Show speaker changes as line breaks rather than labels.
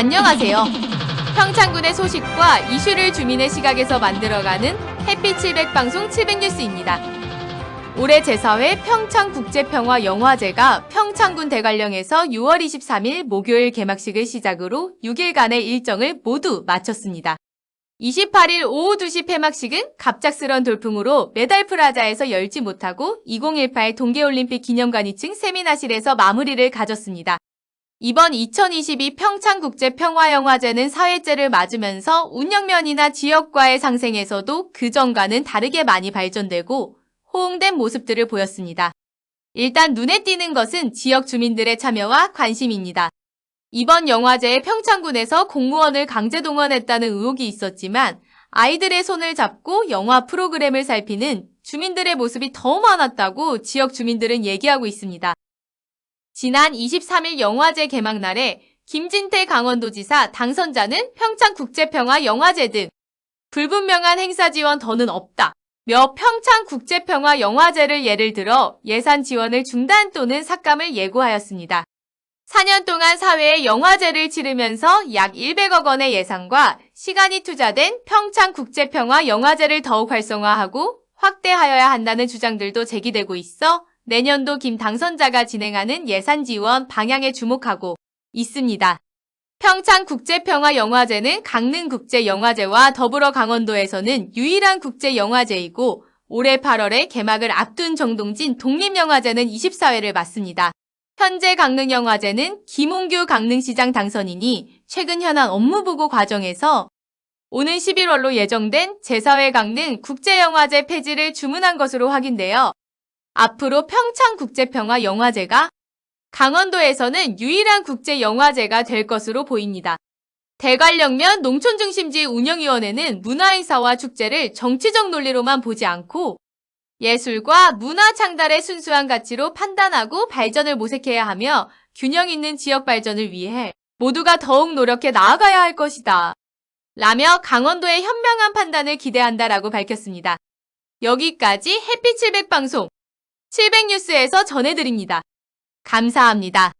안녕하세요. 평창군의 소식과 이슈를 주민의 시각에서 만들어가는 해피 700 방송 700뉴스입니다. 올해 제4회 평창국제평화영화제가 평창군 대관령에서 6월 23일 목요일 개막식을 시작으로 6일간의 일정을 모두 마쳤습니다. 28일 오후 2시 폐막식은 갑작스런 돌풍으로 메달 프라자에서 열지 못하고 2018 동계올림픽 기념관 2층 세미나실에서 마무리를 가졌습니다. 이번 2022 평창국제평화영화제는 사회제를 맞으면서 운영면이나 지역과의 상생에서도 그전과는 다르게 많이 발전되고 호응된 모습들을 보였습니다. 일단 눈에 띄는 것은 지역 주민들의 참여와 관심입니다. 이번 영화제에 평창군에서 공무원을 강제 동원했다는 의혹이 있었지만 아이들의 손을 잡고 영화 프로그램을 살피는 주민들의 모습이 더 많았다고 지역 주민들은 얘기하고 있습니다. 지난 23일 영화제 개막 날에 김진태 강원도지사 당선자는 평창국제평화영화제 등 불분명한 행사 지원 더는 없다. 며 평창국제평화영화제를 예를 들어 예산 지원을 중단 또는 삭감을 예고하였습니다. 4년 동안 사회에 영화제를 치르면서 약 100억 원의 예산과 시간이 투자된 평창국제평화영화제를 더욱 활성화하고 확대하여야 한다는 주장들도 제기되고 있어 내년도 김 당선자가 진행하는 예산 지원 방향에 주목하고 있습니다. 평창국제평화영화제는 강릉국제영화제와 더불어 강원도에서는 유일한 국제영화제이고 올해 8월에 개막을 앞둔 정동진 독립영화제는 24회를 맞습니다. 현재 강릉영화제는 김홍규 강릉시장 당선인이 최근 현안 업무보고 과정에서 오는 11월로 예정된 제4회 강릉 국제영화제 폐지를 주문한 것으로 확인되어 앞으로 평창국제평화영화제가 강원도에서는 유일한 국제영화제가 될 것으로 보입니다. 대관령면 농촌중심지 운영위원회는 문화행사와 축제를 정치적 논리로만 보지 않고 예술과 문화 창달의 순수한 가치로 판단하고 발전을 모색해야 하며 균형 있는 지역 발전을 위해 모두가 더욱 노력해 나아가야 할 것이다. 라며 강원도의 현명한 판단을 기대한다라고 밝혔습니다. 여기까지 해피 700 방송 700뉴스에서 전해드립니다. 감사합니다.